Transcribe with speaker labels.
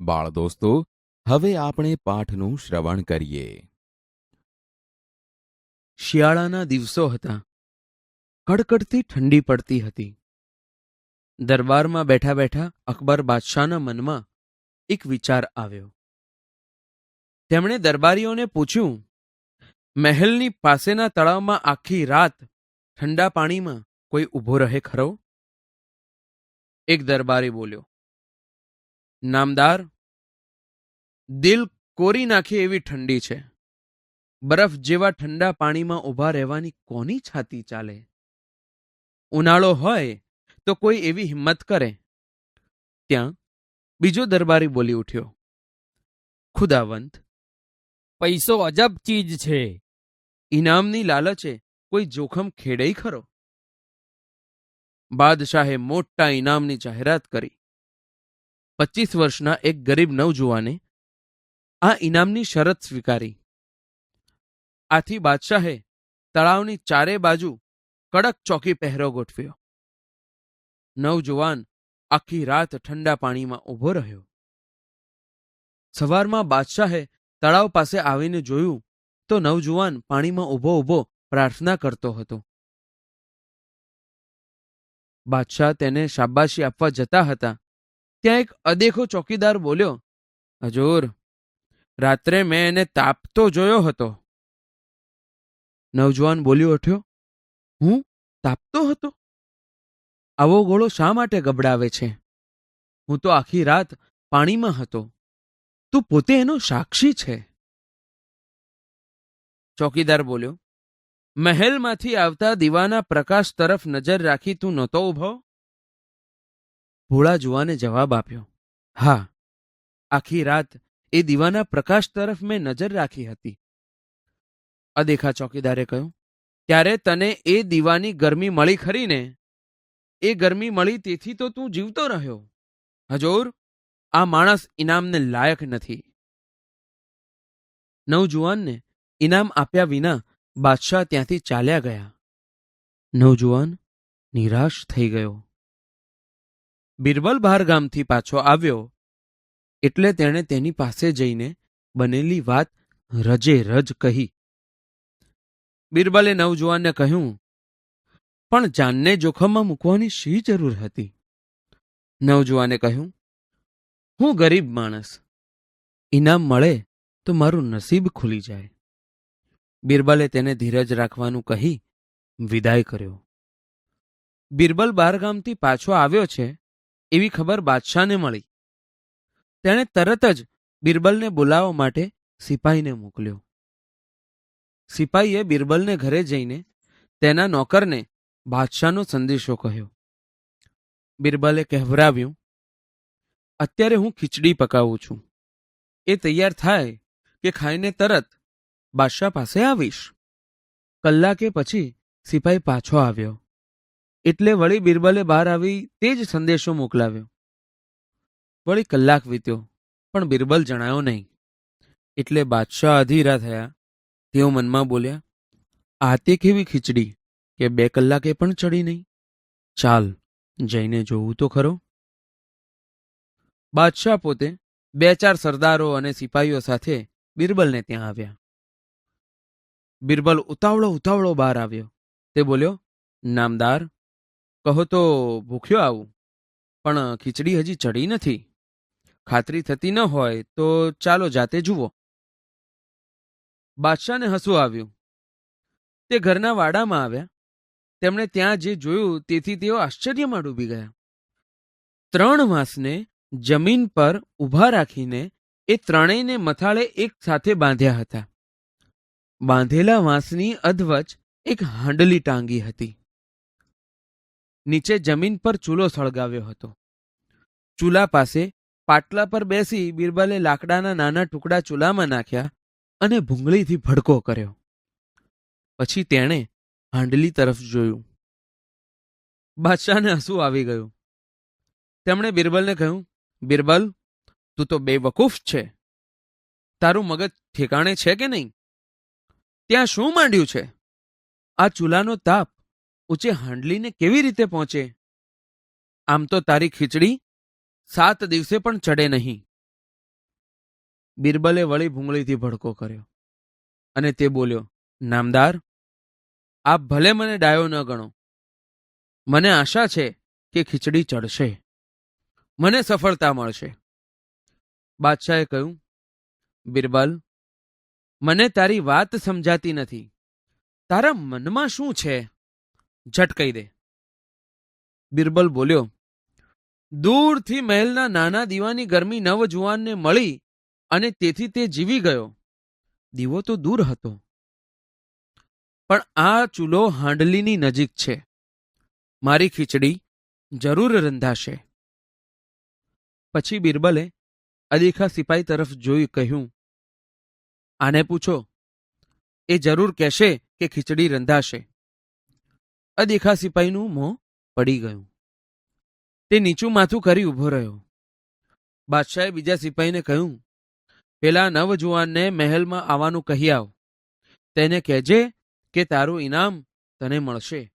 Speaker 1: બાળ દોસ્તો, હવે આપણે પાઠનું શ્રવણ કરીએ.
Speaker 2: શિયાળાના દિવસો હતા. કડકડતી ઠંડી પડતી હતી. દરબારમાં બેઠા બેઠા અકબર બાદશાહના મનમાં એક વિચાર આવ્યો. તેમણે દરબારીઓને પૂછ્યું, મહેલની પાસેના તળાવમાં આખી રાત ઠંડા પાણીમાં કોઈ ઊભો રહે ખરો? એક દરબારી બોલ્યો નામદાર દિલ કોરી નાખે એવી ઠંડી છે. બરફ જેવા ઠંડા પાણીમાં ઊભા રહેવાની કોની છાતી ચાલે? ઉનાળો હોય તો કોઈ એવી હિંમત કરે? ત્યાં બીજો દરબારી બોલી ઉઠ્યો. ખુદાવંત
Speaker 3: પૈસો અજબ ચીજ છે.
Speaker 2: ઇનામની લાલચે કોઈ જોખમ ખેડે ખરો? બાદશાહે મોટા ઇનામની જાહેરાત કરી. પચીસ વર્ષના એક ગરીબ નવજુવાને આ ઇનામની શરત સ્વીકારી. આથી બાદશાહે તળાવની ચારે બાજુ કડક ચોકી પહેરો ગોઠવ્યો. નવજુવાન આખી રાત ઠંડા પાણીમાં ઊભો રહ્યો. સવારમાં બાદશાહે તળાવ પાસે આવીને જોયું તો નવજુવાન પાણીમાં ઊભો ઊભો પ્રાર્થના કરતો હતો. બાદશાહ તેને શાબાશી આપવા જતા હતા ત્યાં એક અદેખો ચોકીદાર બોલ્યો, હજુર, રાત્રે મેં એને તાપતો જોયો હતો. નવજવાન બોલ્યો ઉઠ્યો, હું તાપતો હતો? આવો ગોળો શા માટે ગબડાવે છે? હું તો આખી રાત પાણીમાં હતો. તું પોતે એનો સાક્ષી છે. ચોકીદાર બોલ્યો, મહેલમાંથી આવતા દીવાના પ્રકાશ તરફ નજર રાખી તું નહોતો ઊભો? ભોળા જુવાને જવાબ આપ્યો, હા, આખી રાત એ દીવાના પ્રકાશ તરફ મેં નજર રાખી હતી. અદેખા ચોકીદારે કહ્યું, ત્યારે તને એ દીવાની ગરમી મળી ખરીને એ ગરમી મળી તેથી તો તું જીવતો રહ્યો. હજોર, આ માણસ ઇનામને લાયક નથી. નવજુવાનને ઇનામ આપ્યા વિના બાદશાહ ત્યાંથી ચાલ્યા ગયા. નવજુવાન નિરાશ થઈ ગયો. બિરબલ બહાર ગામથી પાછો આવ્યો એટલે તેણે તેની પાસે જઈને બનેલી વાત રજે રજ કહી. બિરબલે નવજુવાનને કહ્યું, પણ જાનને જોખમમાં મૂકવાની શી જરૂર હતી? નવજુવાને કહ્યું, હું ગરીબ માણસ. ઇનામ મળે તો મારું નસીબ ખુલી જાય. બિરબલે તેને ધીરજ રાખવાનું કહી વિદાય કર્યો. બિરબલ બારગામથી પાછો આવ્યો છે એવી ખબર બાદશાહને મળી. તેણે તરત જ બિરબલને બોલાવવા માટે સિપાહીને મોકલ્યો. સિપાહીએ બિરબલને ઘરે જઈને તેના નોકરને બાદશાહનો સંદેશો કહ્યો. બિરબલે કહેવરાવ્યું, અત્યારે હું ખીચડી પકાવું છું. એ તૈયાર થાય કે ખાઈને તરત બાદશાહ પાસે આવીશ. કલાકે પછી સિપાહી પાછો આવ્યો. એટલે વળી બિરબલે બહાર આવી તે જ સંદેશો મોકલાવ્યો. વળી કલાક વીત્યો, પણ બિરબલ જણાયો નહીં. એટલે બાદશાહ અધીરા થયા. તેઓ મનમાં બોલ્યા, આ તે કેવી ખીચડી કે બે કલાકે પણ ચડી નહીં? ચાલ, જઈને જોવું તો ખરો. બાદશાહ પોતે બે ચાર સરદારો અને સિપાહીઓ સાથે બિરબલને ત્યાં આવ્યા. બિરબલ ઉતાવળો ઉતાવળો બહાર આવ્યો. તે બોલ્યો, નામદાર કહો તો ભૂખ્યો આવું. પણ ખીચડી હજી ચડી નથી. ખાતરી થતી ન હોય તો ચાલો જાતે જુઓ. બાદશાહને હસવું આવ્યું. તે ઘરના વાડામાં આવ્યા. તેમણે ત્યાં જે જોયું તેથી તેઓ આશ્ચર્યમાં ડૂબી ગયા. ત્રણ વાંસને જમીન પર ઊભા રાખીને એ ત્રણેયને મથાળે એક સાથે બાંધ્યા હતા. બાંધેલા વાંસની અધવચ એક હાંડલી ટાંગી હતી. નીચે જમીન પર ચૂલો સળગાવ્યો હતો. ચૂલા પાસે પાટલા પર બેસી બિરબલે લાકડાના નાના ટુકડા ચૂલામાં નાખ્યા અને ભૂંગળીથી ભડકો કર્યો. પછી તેણે હાંડલી તરફ જોયું. બાદશાહને હસવું આવી ગયું. તેમણે બિરબલને કહ્યું, બિરબલ, તું તો બેવકૂફ છે. તારું મગજ ઠેકાણે છે કે નહીં? ત્યાં શું માંડ્યું છે? આ ચૂલાનો તાપ ઊંચે હાંડલીને કેવી રીતે પહોંચે? આમ તો તારી ખીચડી સાત દિવસે પણ ચડે નહીં. બિરબલે વળી ભૂંગળીથી ભડકો કર્યો અને તે બોલ્યો, નામદાર, આપ ભલે મને ડાયો ન ગણો. મને આશા છે કે ખીચડી ચડશે. મને સફળતા મળશે. બાદશાહે કહ્યું, બિરબલ, મને તારી વાત સમજાતી નથી. તારા મનમાં શું છે? ઝટ કહી દે. બિરબલ બોલ્યો, દૂરથી મહેલના નાના દીવાની ગરમી નવજુવાનને મળી અને તેથી તે જીવી ગયો. દીવો તો દૂર હતો. પણ આ ચૂલો હાંડલીની નજીક છે. મારી ખીચડી જરૂર રંધાશે. પછી બિરબલે અદીખા સિપાઈ તરફ જોઈ કહ્યું, આને પૂછો, એ જરૂર કહેશે કે ખીચડી રંધાશે. અદેખા સિપાહીનું મોં પડી ગયું. તે નીચું માથું કરી ઊભો રહ્યો. બાદશાહે બીજા સિપાહીને કહ્યું, પેલા નવજુવાનને મહેલમાં આવવાનું કહી આવ. તેને કહેજે કે તારું ઇનામ તને મળશે.